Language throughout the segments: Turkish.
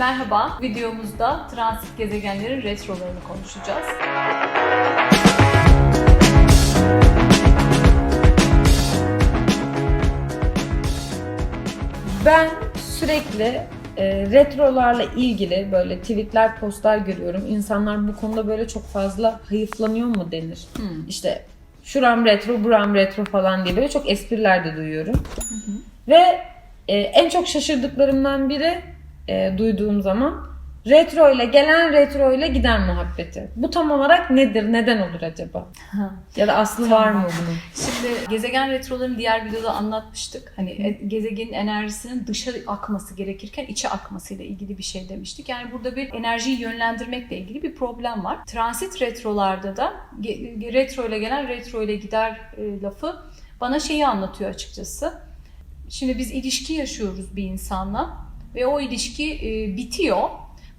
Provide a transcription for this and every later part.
Merhaba, videomuzda transit gezegenlerin retrolarını konuşacağız. Ben sürekli e, retrolarla ilgili böyle tweetler, postlar görüyorum. İnsanlar bu konuda böyle çok fazla hayıflanıyor mu denir. Hmm. İşte şuram retro, buram retro falan diye böyle çok espriler de duyuyorum. Ve e, en çok şaşırdıklarımdan biri e, duyduğum zaman retro ile gelen retro ile giden muhabbeti. Bu tam olarak nedir? Neden olur acaba? Ya da aslı var mı bunun? Şimdi gezegen retrolarını diğer videoda anlatmıştık. Hani e- gezegenin enerjisinin dışa akması gerekirken içe akmasıyla ilgili bir şey demiştik. Yani burada bir enerjiyi yönlendirmekle ilgili bir problem var. Transit retrolarda da retro ile gelen retro ile gider e, lafı bana şeyi anlatıyor açıkçası. Şimdi biz ilişki yaşıyoruz bir insanla ve o ilişki e, bitiyor.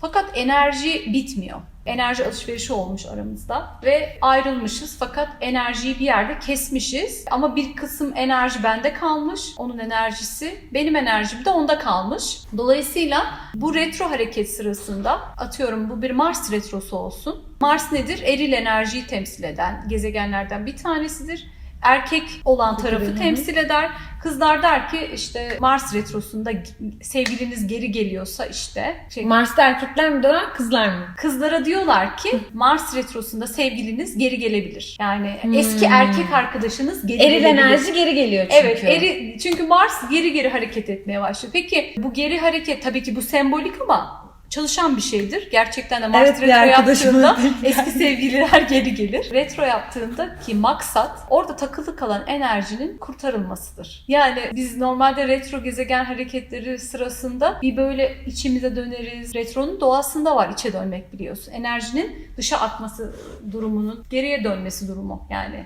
Fakat enerji bitmiyor. Enerji alışverişi olmuş aramızda ve ayrılmışız fakat enerjiyi bir yerde kesmişiz. Ama bir kısım enerji bende kalmış. Onun enerjisi benim enerjim de onda kalmış. Dolayısıyla bu retro hareket sırasında atıyorum bu bir Mars retrosu olsun. Mars nedir? Eril enerjiyi temsil eden gezegenlerden bir tanesidir erkek olan tarafı temsil eder. Kızlar der ki işte Mars retrosunda sevgiliniz geri geliyorsa işte şey, Mars'ta erkekler mi döner, kızlar mı? Kızlara diyorlar ki Mars retrosunda sevgiliniz geri gelebilir. Yani Hmm. eski erkek arkadaşınız geri Eril gelebilir. enerji geri geliyor çünkü. Evet, eri, çünkü Mars geri geri hareket etmeye başlıyor. Peki bu geri hareket tabii ki bu sembolik ama çalışan bir şeydir. Gerçekten de Mars Evet, retro yaptığında eski sevgililer geri gelir. Retro yaptığında ki maksat orada takılı kalan enerjinin kurtarılmasıdır. Yani biz normalde retro gezegen hareketleri sırasında bir böyle içimize döneriz. Retronun doğasında var içe dönmek biliyorsun. Enerjinin dışa akması durumunun geriye dönmesi durumu yani.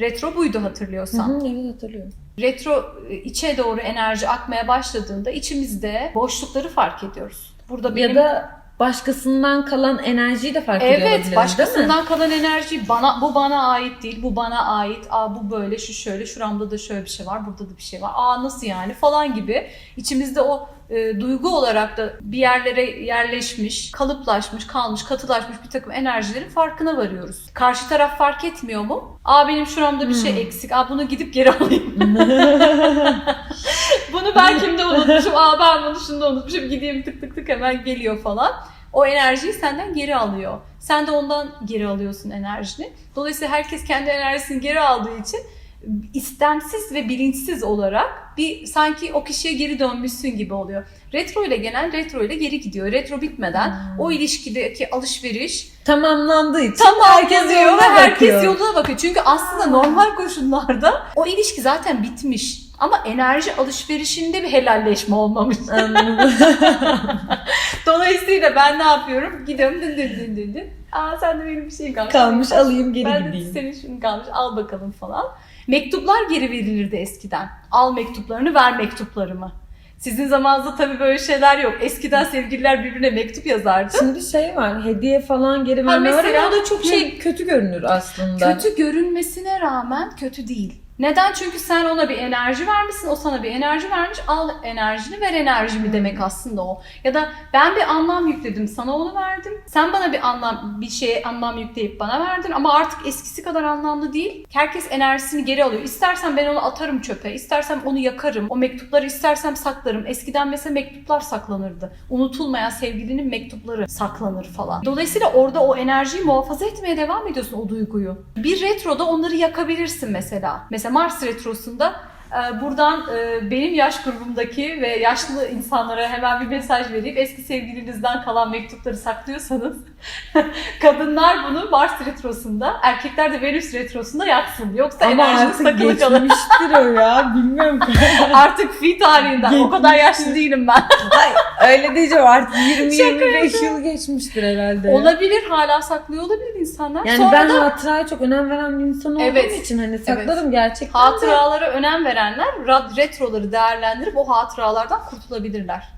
Retro buydu hatırlıyorsan. Hı hı, evet hatırlıyorum. Retro e, içe doğru enerji akmaya başladığında içimizde boşlukları fark ediyoruz. Burada benim Ya da başkasından kalan enerjiyi de fark ediyor Evet, değil mi? başkasından kalan enerji bana bu bana ait değil, bu bana ait. Aa bu böyle, şu şöyle, şuramda da şöyle bir şey var, burada da bir şey var. Aa nasıl yani falan gibi içimizde o e, duygu olarak da bir yerlere yerleşmiş, kalıplaşmış, kalmış, katılaşmış bir takım enerjilerin farkına varıyoruz. Karşı taraf fark etmiyor mu? Aa benim şuramda bir şey Hmm. eksik. Aa bunu gidip geri alayım. bunu ben kimde unutmuşum? Aa ben bunu şunda unutmuşum. Gideyim tık tık tık hemen geliyor falan. O enerjiyi senden geri alıyor. Sen de ondan geri alıyorsun enerjini. Dolayısıyla herkes kendi enerjisini geri aldığı için istemsiz ve bilinçsiz olarak bir sanki o kişiye geri dönmüşsün gibi oluyor. Retro ile gelen retro ile geri gidiyor. Retro bitmeden Hmm. o ilişkideki alışveriş Tamamlandığı için Tamam herkes yoluna ve herkes bakıyor. yoluna bakıyor. Çünkü aslında normal koşullarda o ilişki zaten bitmiş. Ama enerji alışverişinde bir helalleşme olmamış. Dolayısıyla ben ne yapıyorum? Gidiyorum dın dın dın dın dın. Aa sen de benim bir şeyim kalmış. Kalmış alayım geri ben gideyim. de senin şunun kalmış al bakalım falan. Mektuplar geri verilirdi eskiden. Al mektuplarını ver mektuplarımı. Sizin zamanınızda tabii böyle şeyler yok. Eskiden sevgililer birbirine mektup yazardı. Şimdi şey var hediye falan geri verme var mesela- o da çok şey kötü görünür aslında. Kötü görünmesine rağmen kötü değil. Neden? Çünkü sen ona bir enerji vermişsin, o sana bir enerji vermiş. Al enerjini, ver enerjimi demek aslında o. Ya da ben bir anlam yükledim, sana onu verdim. Sen bana bir anlam, bir şeye anlam yükleyip bana verdin ama artık eskisi kadar anlamlı değil. Herkes enerjisini geri alıyor. İstersen ben onu atarım çöpe, istersem onu yakarım. O mektupları istersem saklarım. Eskiden mesela mektuplar saklanırdı. Unutulmayan sevgilinin mektupları saklanır falan. Dolayısıyla orada o enerjiyi muhafaza etmeye devam ediyorsun o duyguyu. Bir retroda onları yakabilirsin mesela. Mesela Mars retrosunda buradan e, benim yaş grubumdaki ve yaşlı insanlara hemen bir mesaj vereyim. Eski sevgilinizden kalan mektupları saklıyorsanız kadınlar bunu Mars retrosunda, erkekler de Venüs retrosunda yaksın. Yoksa ama enerjiniz takılı kalır. geçmiştir o ya bilmiyorum. Artık fi tarihinden. O kadar yaşlı değilim ben. Ay, öyle diyeceğim artık 20-25 Şaka yıl geçmiştir herhalde. Olabilir hala saklıyor olabilir insanlar. Yani Sonra ben da hatıraya çok önem veren bir insan olduğum Evet. için hani saklarım gerçekten de. hatıralara önem verenler rad- retroları değerlendirip o hatıralardan kurtulabilirler.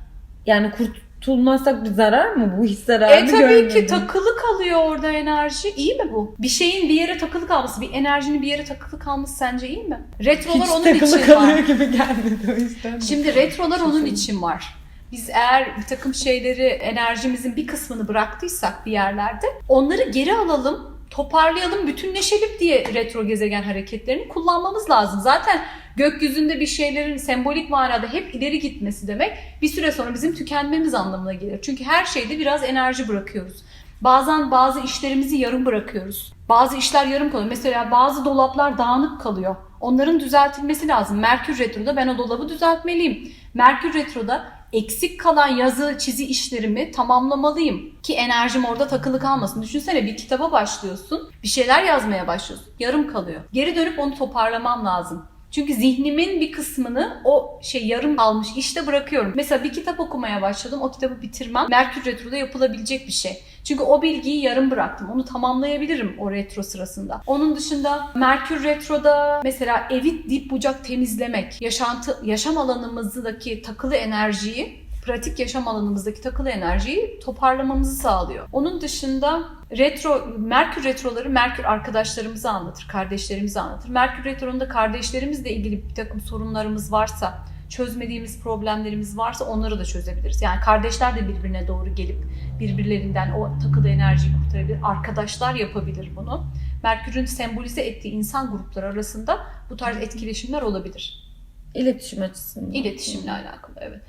Yani kurtulmazsak bir zarar mı bu? Hiç zararı E tabii ki görmedim. takılı kalıyor orada enerji. İyi mi bu? Bir şeyin bir yere takılı kalması, bir enerjinin bir yere takılı kalması sence iyi mi? Retrolar Hiç onun takılı için kalıyor var. gibi gelmedi o yüzden. Şimdi retrolar onun için var. Biz eğer bir takım şeyleri, enerjimizin bir kısmını bıraktıysak bir yerlerde onları geri alalım, toparlayalım, bütünleşelim diye retro gezegen hareketlerini kullanmamız lazım. Zaten gökyüzünde bir şeylerin sembolik manada hep ileri gitmesi demek bir süre sonra bizim tükenmemiz anlamına gelir. Çünkü her şeyde biraz enerji bırakıyoruz. Bazen bazı işlerimizi yarım bırakıyoruz. Bazı işler yarım kalıyor. Mesela bazı dolaplar dağınık kalıyor. Onların düzeltilmesi lazım. Merkür Retro'da ben o dolabı düzeltmeliyim. Merkür Retro'da eksik kalan yazı, çizi işlerimi tamamlamalıyım ki enerjim orada takılı kalmasın. Düşünsene bir kitaba başlıyorsun, bir şeyler yazmaya başlıyorsun. Yarım kalıyor. Geri dönüp onu toparlamam lazım. Çünkü zihnimin bir kısmını o şey yarım kalmış işte bırakıyorum. Mesela bir kitap okumaya başladım. O kitabı bitirmem Merkür Retro'da yapılabilecek bir şey. Çünkü o bilgiyi yarım bıraktım. Onu tamamlayabilirim o retro sırasında. Onun dışında Merkür Retro'da mesela evi dip bucak temizlemek, yaşantı yaşam alanımızdaki takılı enerjiyi pratik yaşam alanımızdaki takılı enerjiyi toparlamamızı sağlıyor. Onun dışında retro, Merkür retroları Merkür arkadaşlarımızı anlatır, kardeşlerimizi anlatır. Merkür retronunda kardeşlerimizle ilgili bir takım sorunlarımız varsa, çözmediğimiz problemlerimiz varsa onları da çözebiliriz. Yani kardeşler de birbirine doğru gelip birbirlerinden o takılı enerjiyi kurtarabilir. Arkadaşlar yapabilir bunu. Merkür'ün sembolize ettiği insan grupları arasında bu tarz etkileşimler olabilir. İletişim açısından. İletişimle alakalı evet.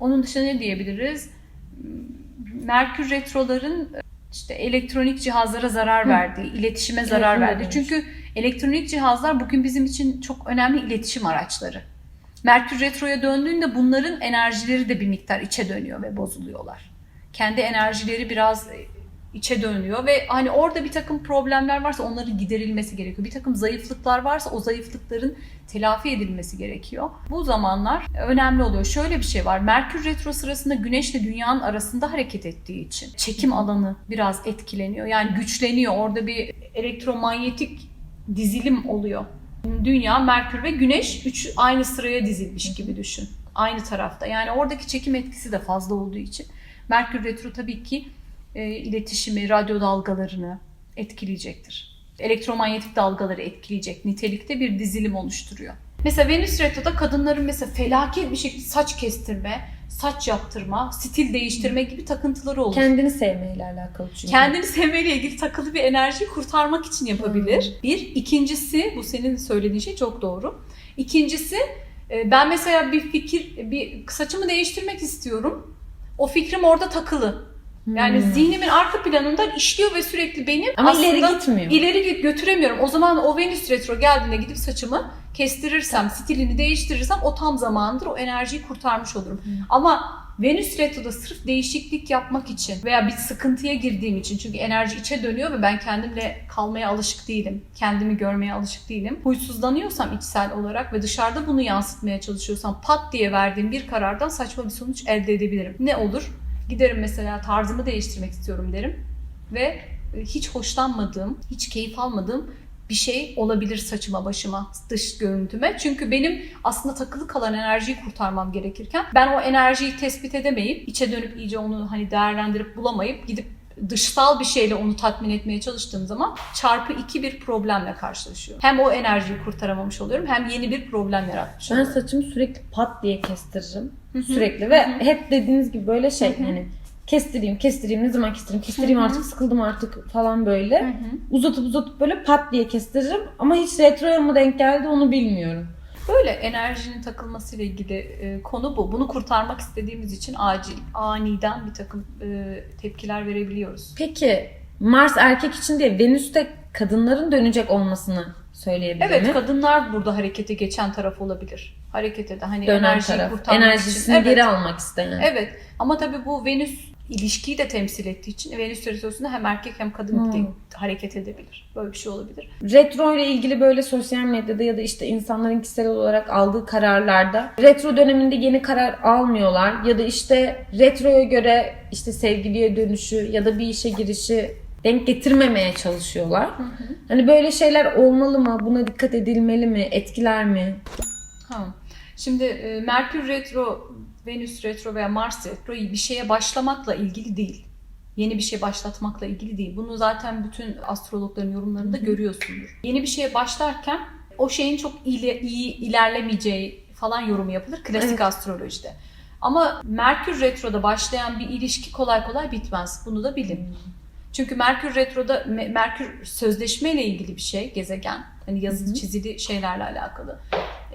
Onun dışında ne diyebiliriz? Merkür retroların işte elektronik cihazlara zarar verdiği, iletişime zarar öyle verdiği. Çünkü elektronik cihazlar bugün bizim için çok önemli iletişim araçları. Merkür retroya döndüğünde bunların enerjileri de bir miktar içe dönüyor ve bozuluyorlar. Kendi enerjileri biraz e, içe dönüyor ve hani orada bir takım problemler varsa onların giderilmesi gerekiyor. Bir takım zayıflıklar varsa o zayıflıkların telafi edilmesi gerekiyor. Bu zamanlar önemli oluyor. Şöyle bir şey var. Merkür retro sırasında Güneş ile Dünya'nın arasında hareket ettiği için çekim alanı biraz etkileniyor. Yani güçleniyor. Orada bir elektromanyetik dizilim oluyor. Dünya, Merkür ve Güneş üç aynı sıraya dizilmiş gibi düşün. Aynı tarafta. Yani oradaki çekim etkisi de fazla olduğu için Merkür retro tabii ki e, iletişimi, radyo dalgalarını etkileyecektir. Elektromanyetik dalgaları etkileyecek nitelikte bir dizilim oluşturuyor. Mesela Venüs Retro'da kadınların mesela felaket bir şekilde saç kestirme, saç yaptırma, stil değiştirme gibi takıntıları olur. Kendini sevmeyle alakalı çünkü. Kendini sevmeyle ilgili takılı bir enerjiyi kurtarmak için yapabilir. Bir. İkincisi, bu senin söylediğin şey çok doğru. İkincisi, e, ben mesela bir fikir, bir saçımı değiştirmek istiyorum. O fikrim orada takılı. Yani Hmm. zihnimin arka planından işliyor ve sürekli benim Ama aslında ileri gitmiyor. ileri götüremiyorum. O zaman o Venüs retro geldiğinde gidip saçımı kestirirsem, stilini değiştirirsem o tam zamandır o enerjiyi kurtarmış olurum. Hmm. Ama Venüs retroda sırf değişiklik yapmak için veya bir sıkıntıya girdiğim için çünkü enerji içe dönüyor ve ben kendimle kalmaya alışık değilim. Kendimi görmeye alışık değilim. Huysuzlanıyorsam içsel olarak ve dışarıda bunu yansıtmaya çalışıyorsam pat diye verdiğim bir karardan saçma bir sonuç elde edebilirim. Ne olur? Giderim mesela tarzımı değiştirmek istiyorum derim ve e, hiç hoşlanmadığım, hiç keyif almadığım bir şey olabilir saçıma, başıma, dış görüntüme. Çünkü benim aslında takılı kalan enerjiyi kurtarmam gerekirken ben o enerjiyi tespit edemeyip, içe dönüp iyice onu hani değerlendirip bulamayıp gidip dışsal bir şeyle onu tatmin etmeye çalıştığım zaman çarpı iki bir problemle karşılaşıyorum. Hem o enerjiyi kurtaramamış oluyorum hem yeni bir problem yaratmış Ben oluyorum. saçımı sürekli pat diye kestiririm. Hı hı. Sürekli ve Hı hı. hep dediğiniz gibi böyle şey Hı hı. hani kestireyim, kestireyim, ne zaman kestireyim, kestireyim artık sıkıldım artık falan böyle. Hı hı. Uzatıp uzatıp böyle pat diye kestiririm ama hiç retroya mı denk geldi onu bilmiyorum. Böyle enerjinin takılmasıyla ilgili e, konu bu. Bunu kurtarmak istediğimiz için acil, aniden bir takım e, tepkiler verebiliyoruz. Peki Mars erkek için değil Venüs'te kadınların dönecek olmasını söyleyebilir Evet, mi? kadınlar burada harekete geçen taraf olabilir. Harekete de hani Dönen enerjiyi taraf. kurtarmak Enerjisini için. geri Evet, almak isteyen. evet. Ama tabii bu Venüs ilişkiyi de temsil ettiği için Venüs retrosunda hem erkek hem kadın Hmm. de hareket edebilir. Böyle bir şey olabilir. Retro ile ilgili böyle sosyal medyada ya da işte insanların kişisel olarak aldığı kararlarda retro döneminde yeni karar almıyorlar ya da işte retroya göre işte sevgiliye dönüşü ya da bir işe girişi denk getirmemeye çalışıyorlar. Hani böyle şeyler olmalı mı? Buna dikkat edilmeli mi? Etkiler mi? Ha. Şimdi e, Merkür retro, Venüs retro veya Mars retro bir şeye başlamakla ilgili değil. Yeni bir şey başlatmakla ilgili değil. Bunu zaten bütün astrologların yorumlarında görüyorsundur. Yeni bir şeye başlarken o şeyin çok iyi, iyi ilerlemeyeceği falan yorumu yapılır klasik Evet. astrolojide. Ama Merkür Retro'da başlayan bir ilişki kolay kolay bitmez. Bunu da bilin. Çünkü Merkür Retro'da Me- Merkür sözleşmeyle ilgili bir şey, gezegen. Hani yazılı çizili şeylerle alakalı.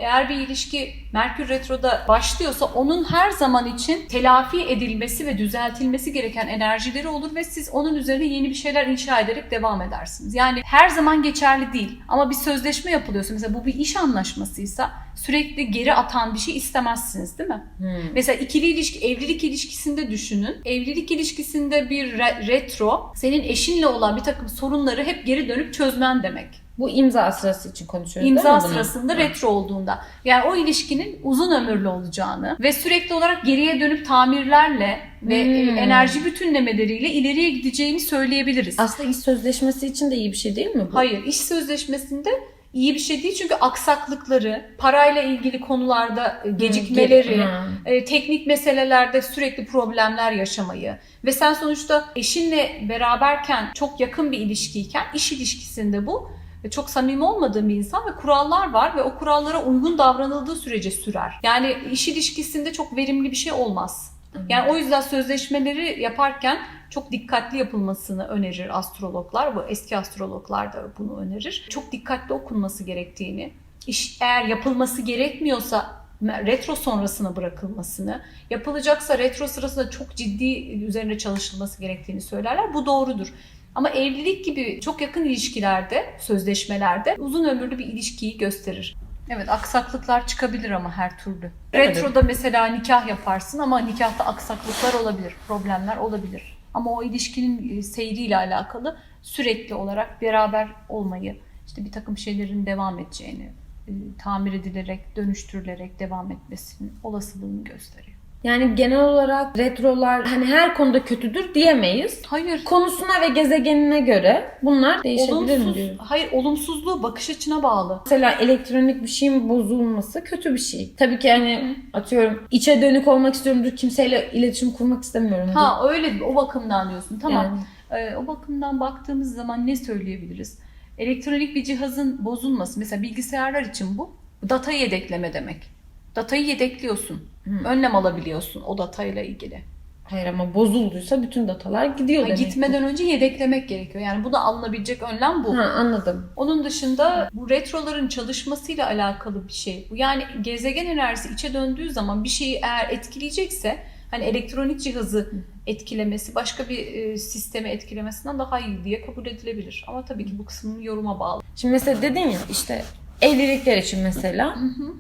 Eğer bir ilişki Merkür Retro'da başlıyorsa onun her zaman için telafi edilmesi ve düzeltilmesi gereken enerjileri olur ve siz onun üzerine yeni bir şeyler inşa ederek devam edersiniz. Yani her zaman geçerli değil ama bir sözleşme yapılıyorsa mesela bu bir iş anlaşmasıysa sürekli geri atan bir şey istemezsiniz değil mi? Hmm. Mesela ikili ilişki, evlilik ilişkisinde düşünün. Evlilik ilişkisinde bir re- retro senin eşinle olan bir takım sorunları hep geri dönüp çözmen demek. Bu imza sırası için konuşuyoruz değil İmza mi bunu? sırasında Ha. retro olduğunda. Yani o ilişkinin uzun ömürlü olacağını ve sürekli olarak geriye dönüp tamirlerle ve Hmm. e, enerji bütünlemeleriyle ileriye gideceğini söyleyebiliriz. Aslında iş sözleşmesi için de iyi bir şey değil mi bu? Hayır, iş sözleşmesinde iyi bir şey değil çünkü aksaklıkları, parayla ilgili konularda e, gecikmeleri, Ha. e, teknik meselelerde sürekli problemler yaşamayı ve sen sonuçta eşinle beraberken çok yakın bir ilişkiyken iş ilişkisinde bu çok samimi olmadığın bir insan ve kurallar var ve o kurallara uygun davranıldığı sürece sürer. Yani iş ilişkisinde çok verimli bir şey olmaz. Yani o yüzden sözleşmeleri yaparken çok dikkatli yapılmasını önerir astrologlar. Bu eski astrologlar da bunu önerir. Çok dikkatli okunması gerektiğini, iş eğer yapılması gerekmiyorsa retro sonrasına bırakılmasını, yapılacaksa retro sırasında çok ciddi üzerine çalışılması gerektiğini söylerler. Bu doğrudur. Ama evlilik gibi çok yakın ilişkilerde, sözleşmelerde uzun ömürlü bir ilişkiyi gösterir. Evet aksaklıklar çıkabilir ama her türlü. Evet. Retroda mesela nikah yaparsın ama nikahta aksaklıklar olabilir, problemler olabilir. Ama o ilişkinin e, seyriyle alakalı sürekli olarak beraber olmayı, işte bir takım şeylerin devam edeceğini, e, tamir edilerek, dönüştürülerek devam etmesinin olasılığını gösteriyor. Yani genel olarak retrolar hani her konuda kötüdür diyemeyiz. Hayır, Konusuna ve gezegenine göre bunlar değişebilir mi olumsuz, diyorum. hayır olumsuzluğu bakış açına bağlı. Mesela elektronik bir şeyin bozulması kötü bir şey. Tabii ki hani atıyorum içe dönük olmak istiyorumdur. Kimseyle iletişim kurmak istemiyorum. Ha öyle o bakımdan diyorsun. Tamam. Yani. Ee, o bakımdan baktığımız zaman ne söyleyebiliriz? Elektronik bir cihazın bozulması, mesela bilgisayarlar için bu, datayı yedekleme demek. Datayı yedekliyorsun. Hı. Önlem alabiliyorsun o datayla ilgili. Hayır ama bozulduysa bütün datalar gidiyor Ha, demek. gitmeden önce yedeklemek gerekiyor. Yani bu da alınabilecek önlem bu. Ha anladım. Onun dışında bu retroların çalışmasıyla alakalı bir şey. Yani gezegen enerjisi içe döndüğü zaman bir şeyi eğer etkileyecekse hani elektronik cihazı etkilemesi başka bir e, sistemi etkilemesinden daha iyi diye kabul edilebilir. Ama tabii ki bu kısmın yoruma bağlı. Şimdi mesela dedin ya işte evlilikler için mesela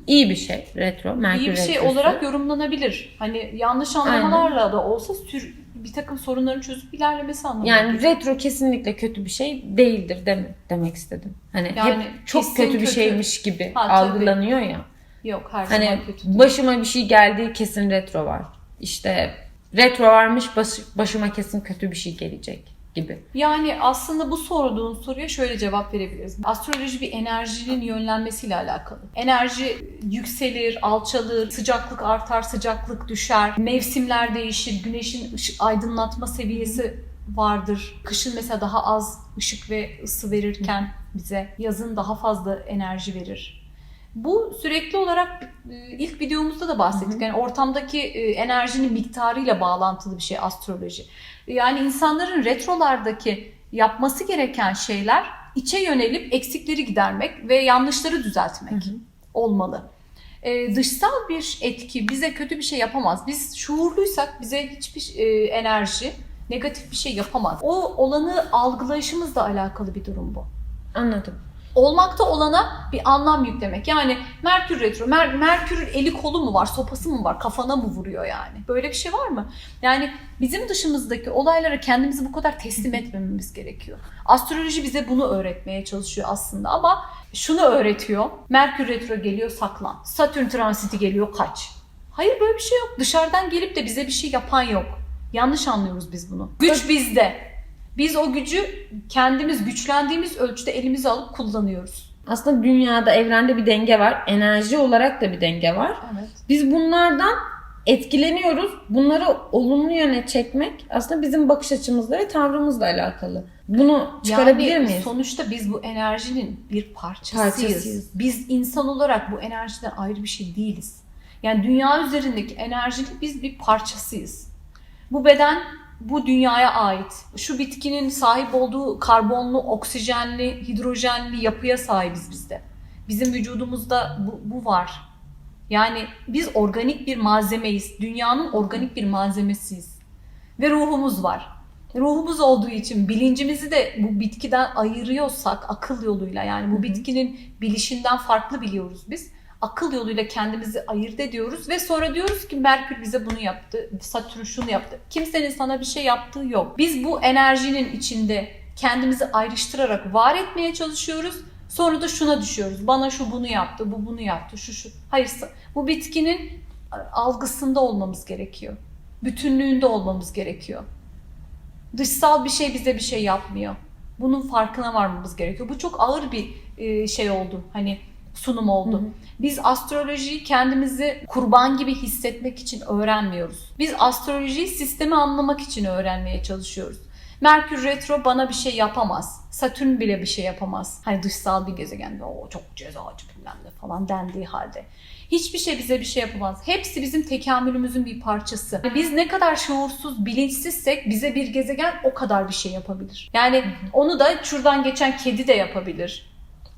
iyi bir şey retro. Merkür İyi bir şey retrosu. olarak yorumlanabilir. Hani yanlış anlamalarla da olsa sür, bir takım sorunların çözüp ilerlemesi anlamına yani retro kesinlikle kötü bir şey değildir deme, demek istedim. Hani Yani hep çok kesin kötü bir kötü. şeymiş gibi Ha, tabii. algılanıyor ya. Yok her Hani zaman kötü. değil. başıma bir şey geldi kesin retro var. İşte retro varmış baş- başıma kesin kötü bir şey gelecek gibi. Yani aslında bu sorduğun soruya şöyle cevap verebiliriz. Astroloji bir enerjinin yönlenmesiyle alakalı. Enerji yükselir, alçalır, sıcaklık artar, sıcaklık düşer, mevsimler değişir, güneşin ışık aydınlatma seviyesi vardır. Kışın mesela daha az ışık ve ısı verirken bize yazın daha fazla enerji verir. Bu sürekli olarak e, ilk videomuzda da bahsettik. Yani ortamdaki e, enerjinin miktarıyla bağlantılı bir şey astroloji. Yani insanların retrolardaki yapması gereken şeyler içe yönelip eksikleri gidermek ve yanlışları düzeltmek olmalı. Ee, dışsal bir etki bize kötü bir şey yapamaz. Biz şuurluysak bize hiçbir e, enerji negatif bir şey yapamaz. O olanı algılayışımızla alakalı bir durum bu. Anladım. Olmakta olana bir anlam yüklemek. Yani Merkür retro, Mer Merkür'ün eli kolu mu var, sopası mı var, kafana mı vuruyor yani? Böyle bir şey var mı? Yani bizim dışımızdaki olaylara kendimizi bu kadar teslim etmememiz gerekiyor. Astroloji bize bunu öğretmeye çalışıyor aslında ama şunu öğretiyor. Merkür retro geliyor saklan. Satürn transiti geliyor kaç. Hayır böyle bir şey yok. Dışarıdan gelip de bize bir şey yapan yok. Yanlış anlıyoruz biz bunu. Güç bizde. Biz o gücü kendimiz güçlendiğimiz ölçüde elimize alıp kullanıyoruz. Aslında dünyada, evrende bir denge var. Enerji olarak da bir denge var. Evet. Biz bunlardan etkileniyoruz. Bunları olumlu yöne çekmek aslında bizim bakış açımızla ve tavrımızla alakalı. Bunu çıkarabilir yani miyiz? sonuçta biz bu enerjinin bir parçasıyız. Parçasıyız. Biz insan olarak bu enerjiden ayrı bir şey değiliz. Yani dünya üzerindeki enerjinin biz bir parçasıyız. Bu beden bu dünyaya ait. Şu bitkinin sahip olduğu karbonlu, oksijenli, hidrojenli yapıya sahibiz biz de. Bizim vücudumuzda bu, bu var. Yani biz organik bir malzemeyiz. Dünyanın organik bir malzemesiyiz. Ve ruhumuz var. Ruhumuz olduğu için bilincimizi de bu bitkiden ayırıyorsak akıl yoluyla yani bu bitkinin bilişinden farklı biliyoruz biz. Akıl yoluyla kendimizi ayırt ediyoruz ve sonra diyoruz ki Merkür bize bunu yaptı, Satürn şunu yaptı. Kimsenin sana bir şey yaptığı yok. Biz bu enerjinin içinde kendimizi ayrıştırarak var etmeye çalışıyoruz. Sonra da şuna düşüyoruz. Bana şu bunu yaptı, bu bunu yaptı, şu şu. Hayır, bu bitkinin algısında olmamız gerekiyor. Bütünlüğünde olmamız gerekiyor. Dışsal bir şey bize bir şey yapmıyor. Bunun farkına varmamız gerekiyor. Bu çok ağır bir şey oldu. Hani sunum oldu. Hı hı. Biz astrolojiyi kendimizi kurban gibi hissetmek için öğrenmiyoruz. Biz astrolojiyi sistemi anlamak için öğrenmeye çalışıyoruz. Merkür retro bana bir şey yapamaz. Satürn bile bir şey yapamaz. Hani dışsal bir gezegen o çok cezacı bilmem ne falan dendiği halde. Hiçbir şey bize bir şey yapamaz. Hepsi bizim tekamülümüzün bir parçası. Biz ne kadar şuursuz, bilinçsizsek bize bir gezegen o kadar bir şey yapabilir. Yani onu da şuradan geçen kedi de yapabilir.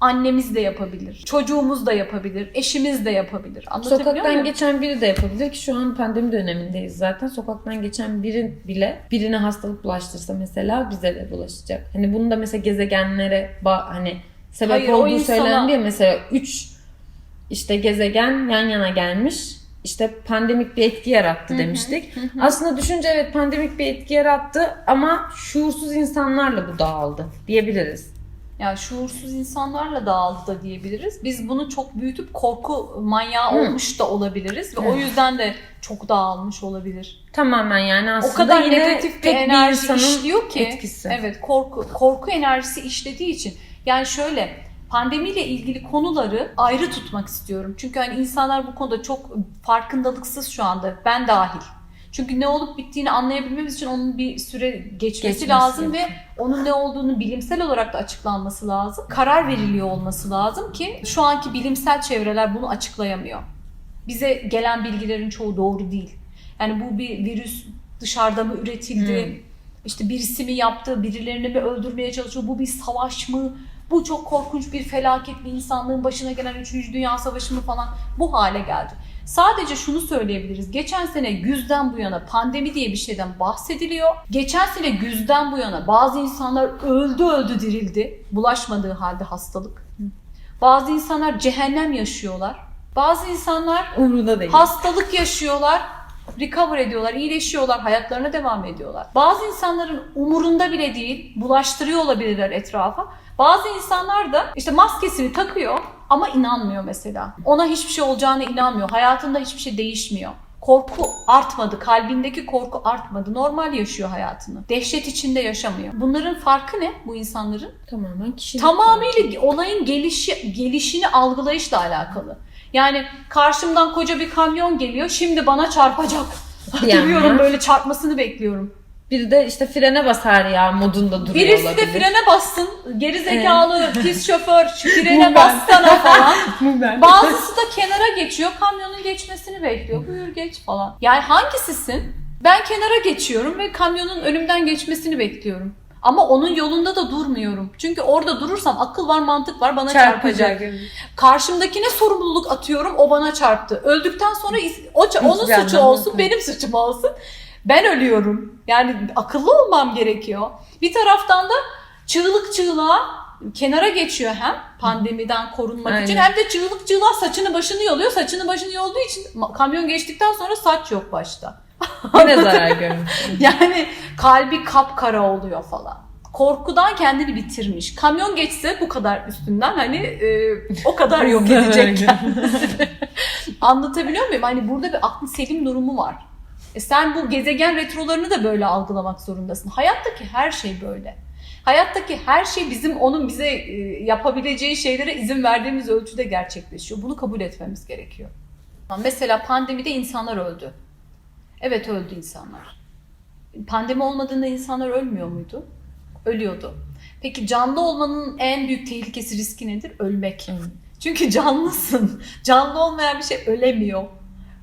Annemiz de yapabilir. Çocuğumuz da yapabilir. Eşimiz de yapabilir. Anlatabiliyor Sokaktan muyum? geçen biri de yapabilir ki şu an pandemi dönemindeyiz zaten. Sokaktan geçen biri bile birine hastalık bulaştırsa mesela bize de bulaşacak. Hani bunu da mesela gezegenlere hani sebep Hayır, olduğu insana- söylendi ya mesela 3 işte gezegen yan yana gelmiş. İşte pandemik bir etki yarattı demiştik. Aslında düşünce evet pandemik bir etki yarattı ama şuursuz insanlarla bu dağıldı diyebiliriz. Yani şuursuz insanlarla dağıldı da diyebiliriz. Biz bunu çok büyütüp korku manyağı Hı. olmuş da olabiliriz. Ve o Evet. yüzden de çok dağılmış olabilir. Tamamen yani aslında o kadar yine negatif bir enerji insanın işliyor ki. etkisi. Evet korku korku enerjisi işlediği için. Yani şöyle pandemiyle ilgili konuları ayrı tutmak istiyorum. Çünkü hani insanlar bu konuda çok farkındalıksız şu anda. Ben dahil. Çünkü ne olup bittiğini anlayabilmemiz için onun bir süre geçmesi, Geçmesi lazım ve lazım. onun ne olduğunu bilimsel olarak da açıklanması lazım. Karar veriliyor olması lazım ki şu anki bilimsel çevreler bunu açıklayamıyor. Bize gelen bilgilerin çoğu doğru değil. Yani bu bir virüs dışarıda mı üretildi? Hmm. İşte birisi mi yaptı, birilerini mi öldürmeye çalışıyor? Bu bir savaş mı? Bu çok korkunç bir felaket mi? insanlığın başına gelen 3. Dünya Savaşı mı falan? Bu hale geldi. Sadece şunu söyleyebiliriz. Geçen sene güzden bu yana pandemi diye bir şeyden bahsediliyor. Geçen sene güzden bu yana bazı insanlar öldü öldü dirildi. Bulaşmadığı halde hastalık. Bazı insanlar cehennem yaşıyorlar. Bazı insanlar Umrunda değil. hastalık yaşıyorlar, recover ediyorlar, iyileşiyorlar, hayatlarına devam ediyorlar. Bazı insanların umurunda bile değil, bulaştırıyor olabilirler etrafa. Bazı insanlar da işte maskesini takıyor ama inanmıyor mesela. Ona hiçbir şey olacağına inanmıyor. Hayatında hiçbir şey değişmiyor. Korku artmadı, kalbindeki korku artmadı. Normal yaşıyor hayatını. Dehşet içinde yaşamıyor. Bunların farkı ne bu insanların? Tamamen kişilik. Tamamıyla olayın gelişi gelişini algılayışla alakalı. Yani karşımdan koca bir kamyon geliyor. Şimdi bana çarpacak. Diyenler. Duruyorum böyle çarpmasını bekliyorum. Biri de işte frene basar ya modunda duruyor Birisi de olabilir. frene bassın. Geri zekalı pis şoför şu frene bassana falan. Ben. Bazısı da kenara geçiyor. Kamyonun geçmesini bekliyor. Buyur geç falan. Yani hangisisin? Ben kenara geçiyorum ve kamyonun önümden geçmesini bekliyorum. Ama onun yolunda da durmuyorum. Çünkü orada durursam akıl var, mantık var bana çarpacak. Karşımdakine sorumluluk atıyorum, o bana çarptı. Öldükten sonra is- o ça- onun Hiçbir suçu anlamı olsun, yok. benim suçum olsun. Ben ölüyorum. Yani akıllı olmam gerekiyor. Bir taraftan da çığlık çığlığa kenara geçiyor hem pandemiden korunmak için Aynen. hem de çığlık çığlığa saçını başını yoluyor. Saçını başını yolduğu için kamyon geçtikten sonra saç yok başta. Yine zarar görmüş. Yani kalbi kapkara oluyor falan. Korkudan kendini bitirmiş. Kamyon geçse bu kadar üstünden hani e, o kadar yok edecek kendisini. Anlatabiliyor muyum? Hani burada bir aklı selim durumu var. E sen bu gezegen retrolarını da böyle algılamak zorundasın. Hayattaki her şey böyle. Hayattaki her şey bizim onun bize e, yapabileceği şeylere izin verdiğimiz ölçüde gerçekleşiyor. Bunu kabul etmemiz gerekiyor. Mesela pandemide insanlar öldü. Evet öldü insanlar. Pandemi olmadığında insanlar ölmüyor muydu? Ölüyordu. Peki canlı olmanın en büyük tehlikesi riski nedir? Ölmek. Çünkü canlısın. Canlı olmayan bir şey ölemiyor.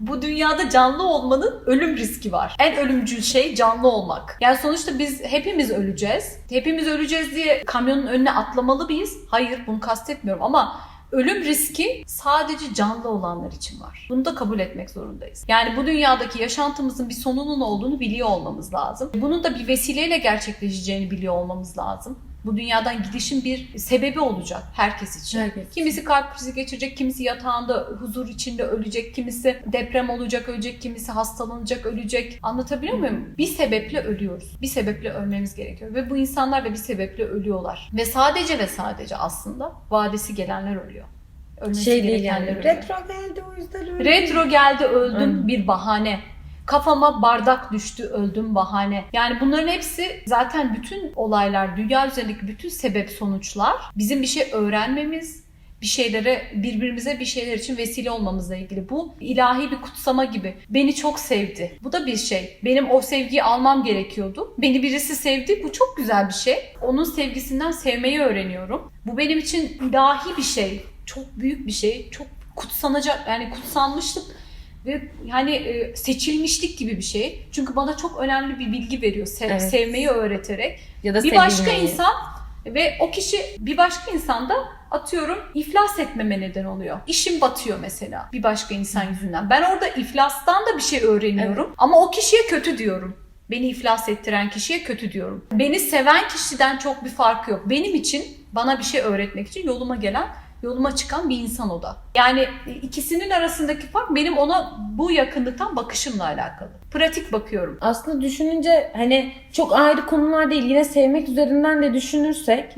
Bu dünyada canlı olmanın ölüm riski var. En ölümcül şey canlı olmak. Yani sonuçta biz hepimiz öleceğiz. Hepimiz öleceğiz diye kamyonun önüne atlamalı mıyız? Hayır bunu kastetmiyorum ama ölüm riski sadece canlı olanlar için var. Bunu da kabul etmek zorundayız. Yani bu dünyadaki yaşantımızın bir sonunun olduğunu biliyor olmamız lazım. Bunun da bir vesileyle gerçekleşeceğini biliyor olmamız lazım. Bu dünyadan gidişin bir sebebi olacak herkes için. Herkes. Kimisi kalp krizi geçirecek, kimisi yatağında huzur içinde ölecek, kimisi deprem olacak ölecek, kimisi hastalanacak ölecek. Anlatabiliyor muyum? Bir sebeple ölüyoruz. Bir sebeple ölmemiz gerekiyor. Ve bu insanlar da bir sebeple ölüyorlar. Ve sadece ve sadece aslında vadesi gelenler ölüyor. Ölmesi Şey değil yani. Retro geldi o yüzden öyle. Retro geldi öldüm Aynen. bir bahane. Kafama bardak düştü öldüm bahane. Yani bunların hepsi zaten bütün olaylar, dünya üzerindeki bütün sebep sonuçlar bizim bir şey öğrenmemiz, bir şeylere birbirimize bir şeyler için vesile olmamızla ilgili. Bu ilahi bir kutsama gibi. Beni çok sevdi. Bu da bir şey. Benim o sevgiyi almam gerekiyordu. Beni birisi sevdi. Bu çok güzel bir şey. Onun sevgisinden sevmeyi öğreniyorum. Bu benim için ilahi bir şey. Çok büyük bir şey. Çok kutsanacak yani kutsanmışlık ve yani e, seçilmişlik gibi bir şey. Çünkü bana çok önemli bir bilgi veriyor. Sev- Evet. Sevmeyi öğreterek Ya da bir başka sevilmeyi. insan ve o kişi bir başka insanda atıyorum iflas etmeme neden oluyor. İşim batıyor mesela bir başka insan yüzünden. Ben orada iflastan da bir şey öğreniyorum ama o kişiye kötü diyorum. Beni iflas ettiren kişiye kötü diyorum. Beni seven kişiden çok bir farkı yok. Benim için bana bir şey öğretmek için yoluma gelen yoluma çıkan bir insan o da. Yani ikisinin arasındaki fark benim ona bu yakınlıktan bakışımla alakalı. Pratik bakıyorum. Aslında düşününce hani çok ayrı konular değil. Yine sevmek üzerinden de düşünürsek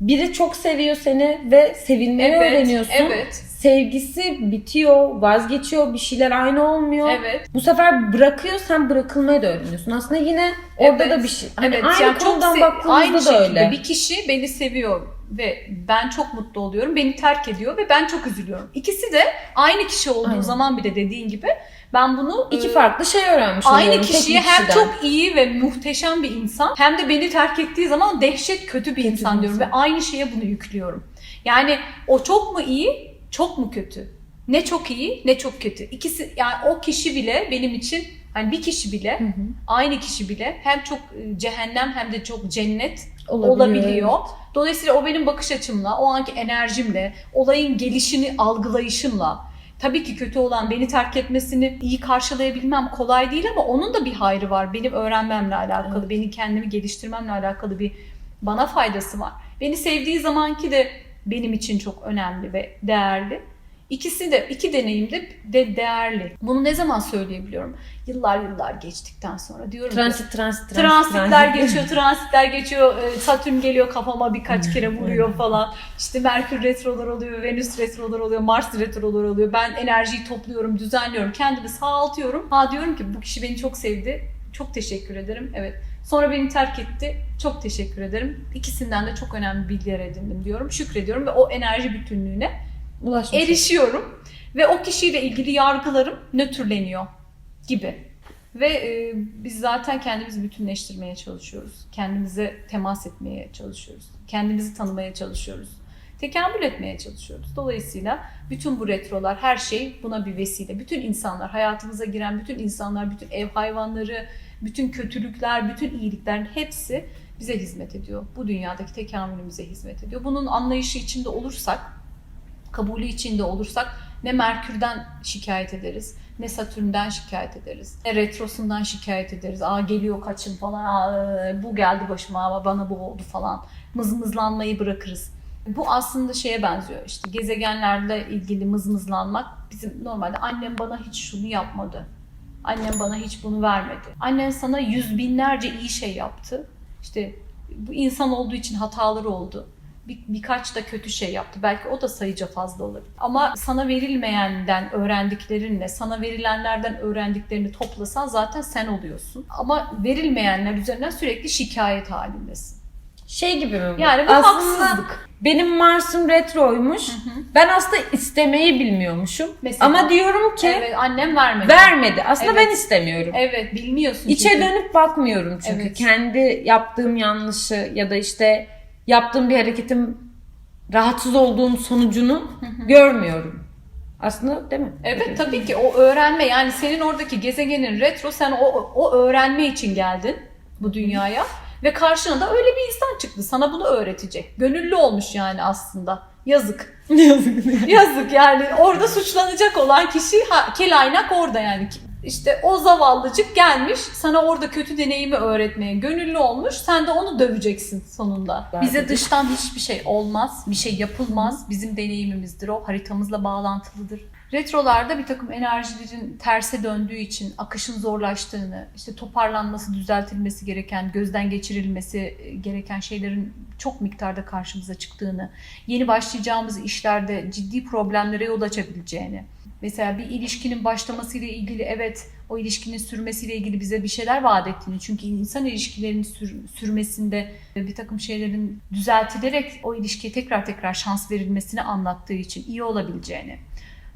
biri çok seviyor seni ve sevilmeyi Evet, öğreniyorsun. evet. Sevgisi bitiyor, vazgeçiyor, bir şeyler aynı olmuyor. Evet. Bu sefer bırakıyor, sen bırakılmayı da öğreniyorsun. Aslında yine orada Evet, da bir şey. Hani evet, aynı yani çok konudan se- baktığımızda aynı da şekilde öyle. bir kişi beni seviyor ve ben çok mutlu oluyorum. Beni terk ediyor ve ben çok üzülüyorum. İkisi de aynı kişi olduğu Aynen. zaman bile dediğin gibi ben bunu İki e, farklı şey öğrenmiş aynı oluyorum bir kişiye hem çok iyi ve muhteşem bir insan hem de beni terk ettiği zaman dehşet kötü bir Kötü insan diyorum insan. ve aynı şeye bunu yüklüyorum. Yani o çok mu iyi, çok mu kötü? Ne çok iyi, ne çok kötü. İkisi yani o kişi bile benim için hani bir kişi bile Hı hı. aynı kişi bile hem çok e, cehennem hem de çok cennet Olabiliyor. olabiliyor. Dolayısıyla o benim bakış açımla, o anki enerjimle, olayın gelişini algılayışımla tabii ki kötü olan beni terk etmesini iyi karşılayabilmem kolay değil ama onun da bir hayrı var. Benim öğrenmemle alakalı, Evet. benim kendimi geliştirmemle alakalı bir bana faydası var. Beni sevdiği zamanki de benim için çok önemli ve değerli. İkisi de iki deneyim de, de değerli. Bunu ne zaman söyleyebiliyorum? Yıllar yıllar geçtikten sonra diyorum ki Transit, transit, transit. Transitler transit. geçiyor, transitler geçiyor. e, Satürn geliyor kafama birkaç kere vuruyor falan. İşte Merkür retrolar oluyor, Venüs retrolar oluyor, Mars retrolar oluyor. Ben enerjiyi topluyorum, düzenliyorum, kendimi sağaltıyorum. Ha diyorum ki bu kişi beni çok sevdi. Çok teşekkür ederim. Evet. Sonra beni terk etti. Çok teşekkür ederim. İkisinden de çok önemli bilgiler edindim diyorum. Şükrediyorum ve o enerji bütünlüğüne Ulaşmış. erişiyorum ve o kişiyle ilgili yargılarım nötrleniyor gibi. Ve e, biz zaten kendimizi bütünleştirmeye çalışıyoruz. Kendimize temas etmeye çalışıyoruz. Kendimizi tanımaya çalışıyoruz. Tekamül etmeye çalışıyoruz. Dolayısıyla bütün bu retrolar, her şey buna bir vesile. Bütün insanlar, hayatımıza giren bütün insanlar, bütün ev hayvanları, bütün kötülükler, bütün iyiliklerin hepsi bize hizmet ediyor. Bu dünyadaki tekamülümüze hizmet ediyor. Bunun anlayışı içinde olursak, kabulü içinde olursak ne Merkür'den şikayet ederiz, ne Satürn'den şikayet ederiz, ne retrosundan şikayet ederiz. Aa geliyor kaçın falan, Aa, bu geldi başıma ama bana bu oldu falan. Mızmızlanmayı bırakırız. Bu aslında şeye benziyor işte gezegenlerle ilgili mızmızlanmak bizim normalde annem bana hiç şunu yapmadı. Annem bana hiç bunu vermedi. Annen sana yüz binlerce iyi şey yaptı. İşte bu insan olduğu için hataları oldu. Bir, birkaç da kötü şey yaptı. Belki o da sayıca fazla olabilir. Ama sana verilmeyenden öğrendiklerinle, sana verilenlerden öğrendiklerini toplasan zaten sen oluyorsun. Ama verilmeyenler üzerinden sürekli şikayet halindesin. Şey gibi mi bu? Yani bu Aslında haksızlık. benim Mars'ım retroymuş. Ben aslında istemeyi bilmiyormuşum. Mesela. Ama diyorum ki Evet, annem vermedi. vermedi. Aslında Evet. ben istemiyorum. Evet, bilmiyorsun. İçe çünkü. dönüp bakmıyorum çünkü. Evet. Kendi yaptığım yanlışı ya da işte yaptığım bir hareketim rahatsız olduğum sonucunu görmüyorum. Aslında değil mi? Evet tabii ki o öğrenme yani senin oradaki gezegenin retro sen o, o öğrenme için geldin bu dünyaya ve karşına da öyle bir insan çıktı sana bunu öğretecek. Gönüllü olmuş yani aslında. Yazık. Yazık. Yazık yani orada suçlanacak olan kişi ha, kelaynak orada yani. İşte o zavallıcık gelmiş sana orada kötü deneyimi öğretmeye gönüllü olmuş. Sen de onu döveceksin sonunda. Belki Bize de. dıştan hiçbir şey olmaz. Bir şey yapılmaz. Bizim deneyimimizdir o. Haritamızla bağlantılıdır. Retrolarda bir takım enerjilerin terse döndüğü için akışın zorlaştığını, işte toparlanması, düzeltilmesi gereken, gözden geçirilmesi e, gereken şeylerin çok miktarda karşımıza çıktığını, yeni başlayacağımız işlerde ciddi problemlere yol açabileceğini. Mesela bir ilişkinin başlamasıyla ilgili evet o ilişkinin sürmesiyle ilgili bize bir şeyler vaat ettiğini. Çünkü insan ilişkilerinin sür- sürmesinde bir takım şeylerin düzeltilerek o ilişkiye tekrar tekrar şans verilmesini anlattığı için iyi olabileceğini.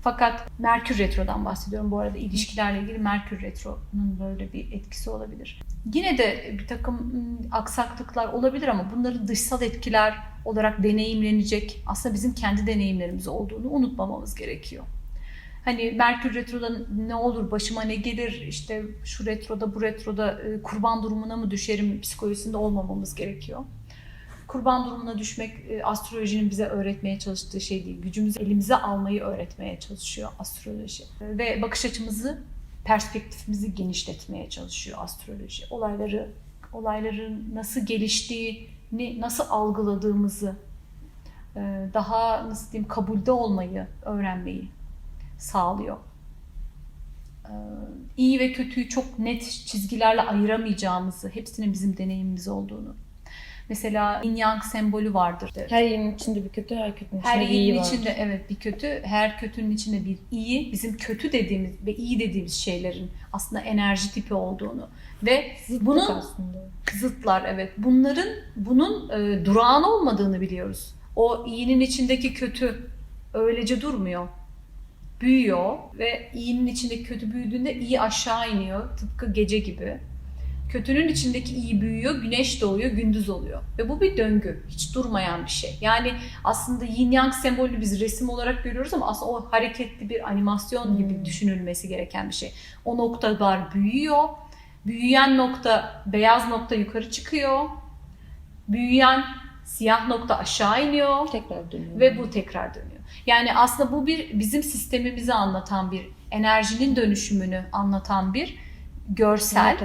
Fakat Merkür Retro'dan bahsediyorum bu arada ilişkilerle ilgili Merkür Retro'nun böyle bir etkisi olabilir. Yine de bir takım ım, aksaklıklar olabilir ama bunların dışsal etkiler olarak deneyimlenecek aslında bizim kendi deneyimlerimiz olduğunu unutmamamız gerekiyor. Hani Merkür Retro'da ne olur başıma ne gelir işte şu retroda bu retroda e, kurban durumuna mı düşerim psikolojisinde olmamamız gerekiyor. Kurban durumuna düşmek e, astrolojinin bize öğretmeye çalıştığı şey değil. Gücümüzü elimize almayı öğretmeye çalışıyor astroloji. E, Ve bakış açımızı, perspektifimizi genişletmeye çalışıyor astroloji. Olayları, olayların nasıl geliştiğini, nasıl algıladığımızı, daha nasıl diyeyim kabulde olmayı öğrenmeyi sağlıyor. Ee, iyi ve kötüyü çok net çizgilerle ayıramayacağımızı, hepsinin bizim deneyimimiz olduğunu. Mesela yin yang sembolü vardır. Her yerin içinde bir kötü, her kötünün içinde Her bir iyi iyinin var. içinde evet bir kötü, her kötünün içinde bir iyi, bizim kötü dediğimiz ve iyi dediğimiz şeylerin aslında enerji tipi olduğunu ve Zıtlık bunun aslında. zıtlar evet. Bunların bunun e, durağan olmadığını biliyoruz. O iyinin içindeki kötü öylece durmuyor. Büyüyor ve iyinin içindeki kötü büyüdüğünde iyi aşağı iniyor. Tıpkı gece gibi. Kötünün içindeki iyi büyüyor, güneş doğuyor, gündüz oluyor. Ve bu bir döngü. Hiç durmayan bir şey. Yani aslında yin yang sembolünü biz resim olarak görüyoruz ama aslında o hareketli bir animasyon gibi Hmm. düşünülmesi gereken bir şey. O noktalar büyüyor. Büyüyen nokta, beyaz nokta yukarı çıkıyor. Büyüyen siyah nokta aşağı iniyor Tekrar dönüyor. ve bu tekrar dönüyor. Yani aslında bu bir bizim sistemimizi anlatan bir enerjinin dönüşümünü anlatan bir görsel.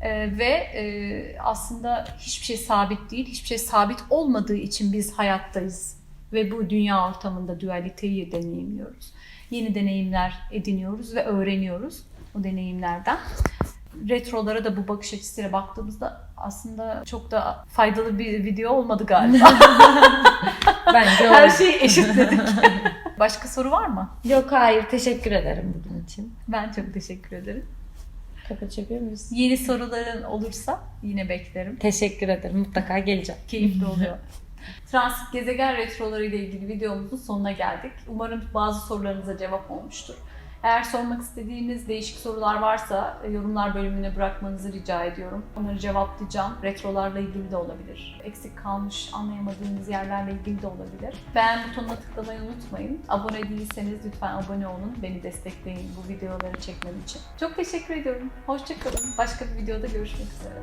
Ee, ve e, aslında hiçbir şey sabit değil. Hiçbir şey sabit olmadığı için biz hayattayız ve bu dünya ortamında dualiteyi deneyimliyoruz. Yeni deneyimler ediniyoruz ve öğreniyoruz o deneyimlerden. Retrolara da bu bakış açısıyla baktığımızda aslında çok da faydalı bir video olmadı galiba. Bence Her o. şeyi eşitledik. Başka soru var mı? Yok hayır teşekkür ederim bugün için. Ben çok teşekkür ederim. Kapatabiliyor muyuz? Yeni soruların olursa yine beklerim. Teşekkür ederim. Mutlaka geleceğim. Keyifli oluyor. Transit gezegen retroları ile ilgili videomuzun sonuna geldik. Umarım bazı sorularınıza cevap olmuştur. Eğer sormak istediğiniz değişik sorular varsa e, yorumlar bölümüne bırakmanızı rica ediyorum. Onları cevaplayacağım. Retrolarla ilgili de olabilir. Eksik kalmış anlayamadığınız yerlerle ilgili de olabilir. Beğen butonuna tıklamayı unutmayın. Abone değilseniz lütfen abone olun. Beni destekleyin bu videoları çekmem için. Çok teşekkür ediyorum. Hoşçakalın. Başka bir videoda görüşmek üzere.